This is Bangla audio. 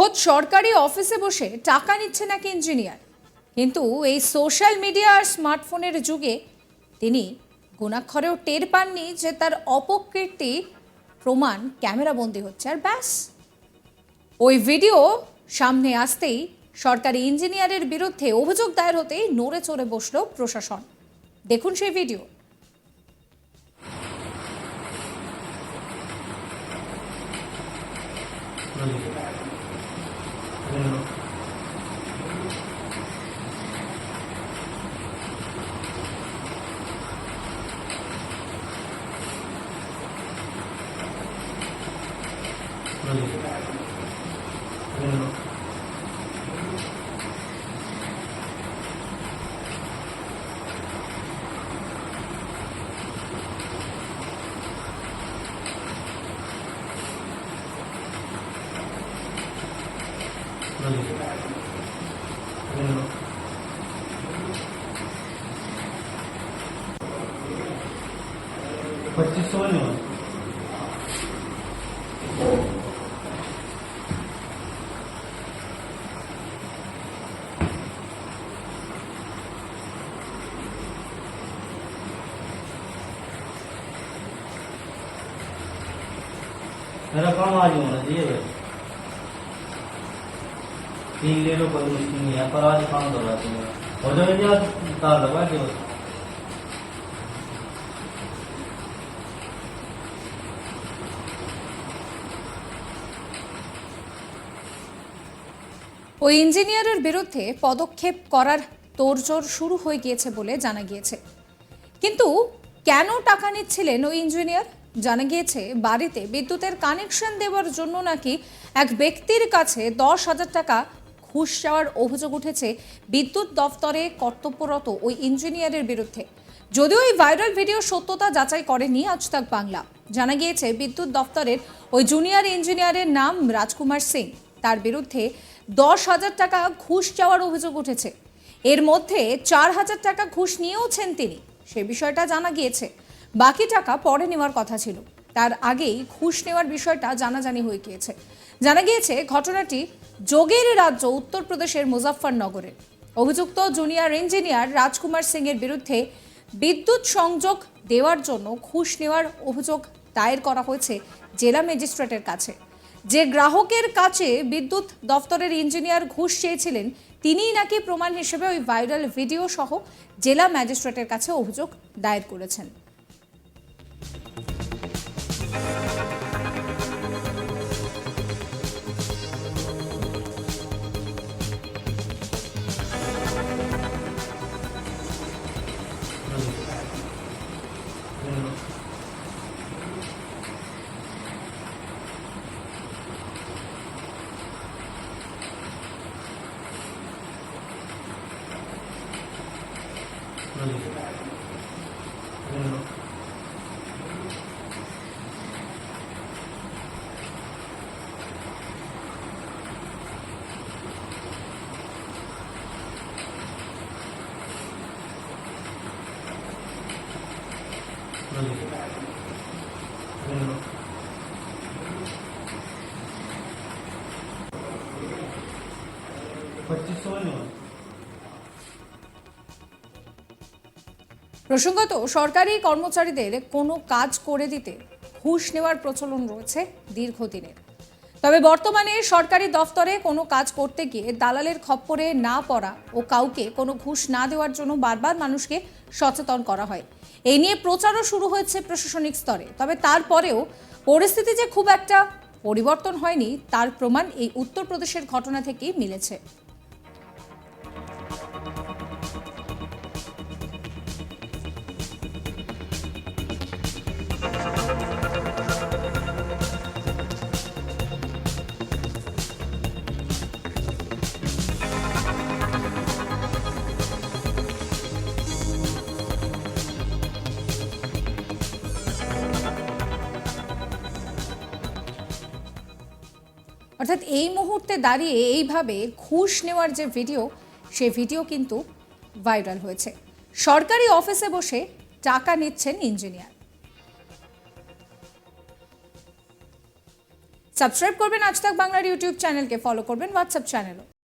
খোদ সরকারি অফিসে বসে টাকা নিচ্ছে নাকি ইঞ্জিনিয়ার। কিন্তু এই সোশ্যাল মিডিয়া আর স্মার্টফোনের যুগে তিনি গুণাক্ষরেও টের পাননি যে তার অপকীর্তি প্রমাণ ক্যামেরাবন্দি হচ্ছে আর ব্যাস। ওই ভিডিও সামনে আসতেই সরকারি ইঞ্জিনিয়ারের বিরুদ্ধে অভিযোগ দায়ের হতেই নড়ে চড়ে বসল প্রশাসন। দেখুন সেই ভিডিও। 그러니까. सौ नहीं मेरा काम आज ही होना चाहिए भाई तीन ले लो कोई मुश्किल नहीं है पर आज काम कर रहा तुम्हें हो जाएगी आज तार लगा के बस ওই ইঞ্জিনিয়ারের বিরুদ্ধে পদক্ষেপ করার তোড়জোড় শুরু হয়ে গিয়েছে বলে জানা গিয়েছে কিন্তু কেন টাকা নিচ্ছিলেন ওই ইঞ্জিনিয়ার জানা গিয়েছে বাড়িতে বিদ্যুতের কানেকশন দেওয়ার জন্য নাকি এক ব্যক্তির কাছে দশ হাজার টাকা ঘুষ চাওয়ার অভিযোগ উঠেছে বিদ্যুৎ দফতরে কর্তব্যরত ওই ইঞ্জিনিয়ারের বিরুদ্ধে। যদিও এই ভাইরাল ভিডিও সত্যতা যাচাই করেনি আজ তাক বাংলা। জানা গিয়েছে, বিদ্যুৎ দফতরের ওই জুনিয়র ইঞ্জিনিয়ারের নাম রাজকুমার সিং। তার বিরুদ্ধে দশ হাজার টাকা ঘুষ চাওয়ার অভিযোগ উঠেছে। এর মধ্যে চার হাজার টাকা ঘুষ নিয়েওছেন তিনি। সে বিষয়টা জানা গিয়েছে। বাকি টাকা পরে নেওয়ার কথা ছিল। তার আগেই ঘুষ নেওয়ার বিষয়টা জানাজানি হয়ে গিয়েছে। জানা গিয়েছে, ঘটনাটি যোগের রাজ্য উত্তরপ্রদেশের মুজাফফরনগরের অভিযুক্ত জুনিয়র ইঞ্জিনিয়ার রাজকুমার সিং এর বিরুদ্ধে বিদ্যুৎ সংযোগ দেওয়ার জন্য ঘুষ নেওয়ার অভিযোগ দায়ের করা হয়েছে জেলা ম্যাজিস্ট্রেটের কাছে। যে গ্রাহকের কাছে বিদ্যুৎ দফতরের ইঞ্জিনিয়ার ঘুষ চেয়েছিলেন, তিনিই নাকি প্রমাণ হিসেবে ওই ভাইরাল ভিডিও সহ জেলা ম্যাজিস্ট্রেটের কাছে অভিযোগ দায়ের করেছেন। 그러니까. 그러니까. প্রসঙ্গত সরকারি কর্মচারীদের কোনো কাজ করে দিতে ঘুষ নেওয়ার প্রচলন রয়েছে দীর্ঘদিনের। তবে বর্তমানে সরকারি দফতরে কোনো কাজ করতে গিয়ে দালালের খপ্পরে না পড়া ও কাউকে কোনো ঘুষ না দেওয়ার জন্য বারবার মানুষকে সচেতন করা হয়। এই নিয়ে প্রচারও শুরু হয়েছে প্রশাসনিক স্তরে। তবে তারপরেও পরিস্থিতি যে খুব একটা পরিবর্তন হয়নি, তার প্রমাণ এই উত্তরপ্রদেশের ঘটনা থেকেই মিলেছে। অর্থাৎ এই মুহূর্তে দাঁড়িয়ে এইভাবে ঘুষ নেওয়ার যে ভিডিও, সে ভিডিও কিন্তু ভাইরাল হয়েছে। সরকারি অফিসে বসে টাকা নিচ্ছেন ইঞ্জিনিয়ার। সাবস্ক্রাইব করবেন আজ তাক বাংলার ইউটিউব চ্যানেলকে, ফলো করবেন হোয়াটসঅ্যাপ চ্যানেলও।